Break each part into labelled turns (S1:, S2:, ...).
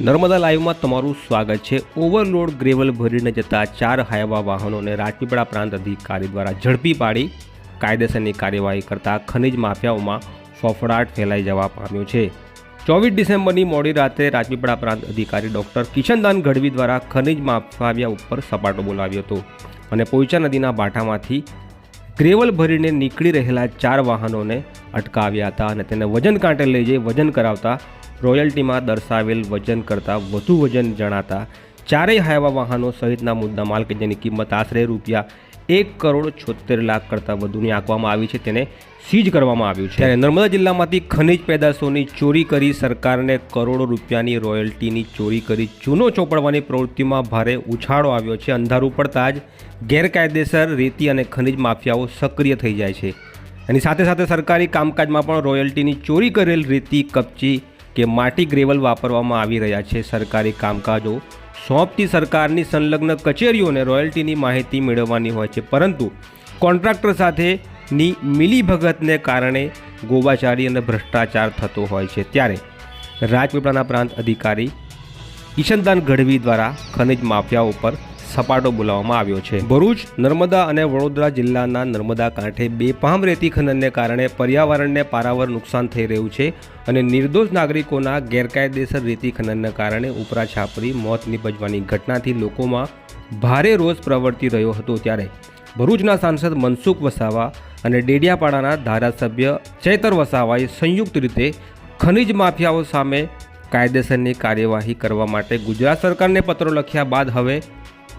S1: નર્મદા લાઈવમાં તમારું સ્વાગત છે. ઓવરલોડ ગ્રેવલ ભરીને જતા ચાર હાયવા વાહનોને રાજપીપળા પ્રાંત અધિકારી દ્વારા ઝડપી પાડી કાયદેસરની કાર્યવાહી કરતા ખનિજ માફિયાઓમાં ફફડાટ ફેલાઈ જવા પામ્યો છે. ચોવીસ ડિસેમ્બરની મોડી રાત્રે રાજપીપળા પ્રાંત અધિકારી ડૉક્ટર કિશનદાન ગઢવી દ્વારા ખનિજ માફિયા ઉપર સપાટો બોલાવ્યો હતો અને પોઈચા નદીના બાંટામાંથી ગ્રેવલ ભરીને નીકળી રહેલા ચાર વાહનોને અટકાવ્યા હતા અને તેને વજન કાંટે લઈ જઈ વજન કરાવતા રોયલ્ટીમાં દર્શાવેલ વજન કરતાં વધુ વજન જણાતા ચારેય હાયવા વાહનો સહિતના મુદ્દા માલ કે જેની કિંમત આશરે રૂપિયા એક કરોડ છોતેર લાખ કરતાં વધુની આંકવામાં આવી છે, તેને સીઝ કરવામાં આવ્યું છે. ત્યારે નર્મદા જિલ્લામાંથી ખનિજ પેદાશોની ચોરી કરી સરકારને કરોડો રૂપિયાની રોયલ્ટીની ચોરી કરી ચૂનો ચોપડવાની પ્રવૃત્તિમાં ભારે ઉછાળો આવ્યો છે. અંધારું પડતાં જ ગેરકાયદેસર રેતી અને ખનિજ માફિયાઓ સક્રિય થઈ જાય છે. એની સાથે સાથે સરકારી કામકાજમાં પણ રોયલ્ટીની ચોરી કરેલ રેતી, કપચી કે માટી ગ્રેવલ વાપરવામાં આવી રહ્યા છે. સરકારી કામકાજો સોંપતી સરકારની સંલગ્ન કચેરીઓને રોયલ્ટીની માહિતી મેળવવાની હોય છે. પરંતુ કોન્ટ્રાક્ટર સાથેની મિલીભગતને કારણે ગોબાચારી અને ભ્રષ્ટાચાર થતો હોય છે. ત્યારે રાજપીપળાના પ્રાંત અધિકારી ઈશનદાન ગઢવી દ્વારા ખનિજ માફિયાઓ પર સપાટો બોલાવવામાં આવ્યો છે. ભરૂચ, નર્મદા અને વડોદરા જિલ્લાના નર્મદા કાંઠે બેફામ રેતી ખનનને કારણે પર્યાવરણને પારાવાર નુકસાન થઈ રહ્યું છે અને નિર્દોષ નાગરિકોના ગેરકાયદેસર રેતી ખનનને કારણે ઉપરા છાપરી મોત નિપજવાની ઘટનાથી લોકોમાં ભારે રોષ પ્રવર્તી રહ્યો હતો ત્યારે ભરૂચના સાંસદ મનસુખ વસાવા અને ડેડિયાપાડાના ધારાસભ્ય ચૈતર વસાવાએ સંયુક્ત રીતે ખનિજ માફિયાઓ સામે કાયદેસરની કાર્યવાહી કરવા માટે ગુજરાત સરકારને પત્રો લખ્યા બાદ હવે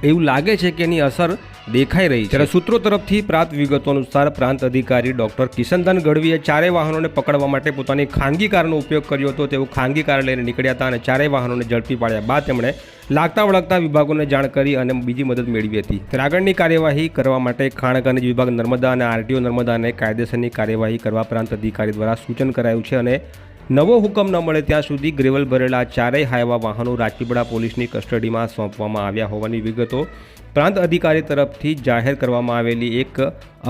S1: એવું લાગે છે કે એની અસર દેખાઈ રહી છે. ત્યારે સૂત્રો તરફથી પ્રાપ્ત વિગતો અનુસાર પ્રાંત અધિકારી ડોક્ટર કિશનદાન ગઢવીએ ચારેય વાહનોને પકડવા માટે પોતાની ખાનગી કારનો ઉપયોગ કર્યો હતો. તેઓ ખાનગી કાર લઈને નીકળ્યા હતા અને ચારેય વાહનોને ઝડપી પાડ્યા બાદ તેમણે લાગતા વળગતા વિભાગોને જાણ કરી અને બીજી મદદ મેળવી હતી. ત્યારે આગળની કાર્યવાહી કરવા માટે ખાણ ખનિજ વિભાગ નર્મદા અને આરટીઓ નર્મદાને કાયદેસરની કાર્યવાહી કરવા પ્રાંત અધિકારી દ્વારા સૂચન કરાયું છે અને નવો હુકમ ન મળે ત્યાં સુધી ગ્રેવલ ભરેલા ચારેય હાયવા વાહનો રાજપીપળા પોલીસની કસ્ટડીમાં સોંપવામાં આવ્યા હોવાની વિગતો પ્રાંત અધિકારી તરફથી જાહેર કરવામાં આવેલી એક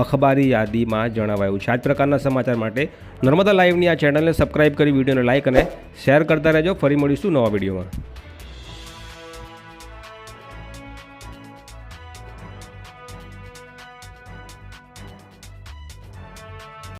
S1: અખબારી યાદીમાં જણાવાયું છે. આ પ્રકારના સમાચાર માટે નર્મદા લાઈવની આ ચેનલને સબસ્ક્રાઇબ કરી વિડીયોને લાઇક અને શેર કરતા રહેજો. ફરી મળીશું નવા વિડીયોમાં.